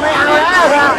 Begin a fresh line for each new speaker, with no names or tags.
ไม่เอาแล้ว